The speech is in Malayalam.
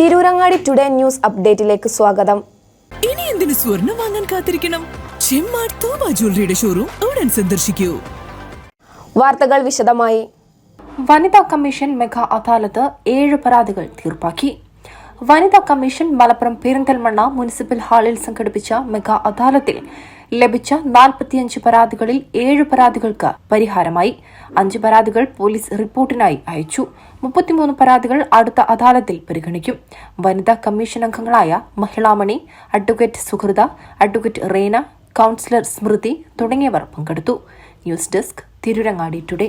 തിരൂരങ്ങാടി ടുഡേ ന്യൂസ് അപ്ഡേറ്റിലേക്ക് സ്വാഗതം. ഇനി എന്തിനു സ്വർണം വാങ്ങാൻ കാത്തിരിക്കണം? ചെമ്മാട് തോമ ജ്വല്ലറിയുടെ ഷോറൂം ഉടൻ സന്ദർശിക്കൂ. വാർത്തകൾ വിശദമായി. വനിതാ കമ്മീഷൻ മെഗാ അദാലത്ത് ഏഴ് പരാതികൾ തീർപ്പാക്കി. വനിതാ കമ്മീഷൻ മലപ്പുറം പെരിന്തൽമണ്ണ മുനിസിപ്പൽ ഹാളിൽ സംഘടിപ്പിച്ച മെഗാ അദാലത്തിൽ ലഭിച്ച നാൽപ്പത്തിയഞ്ച് പരാതികളിൽ ഏഴ് പരാതികൾക്ക് പരിഹാരമായി. അഞ്ച് പരാതികൾ പോലീസ് റിപ്പോർട്ടിനായി അയച്ചു. മുപ്പത്തിമൂന്ന് പരാതികൾ അടുത്ത അദാലത്തിൽ പരിഗണിക്കും. വനിതാ കമ്മീഷൻ അംഗങ്ങളായ Mahilamani advocate Suhrutha advocate Rena councillor Smruthi തുടങ്ങിയവർ പങ്കെടുത്തു. News desk Tirurangadi today.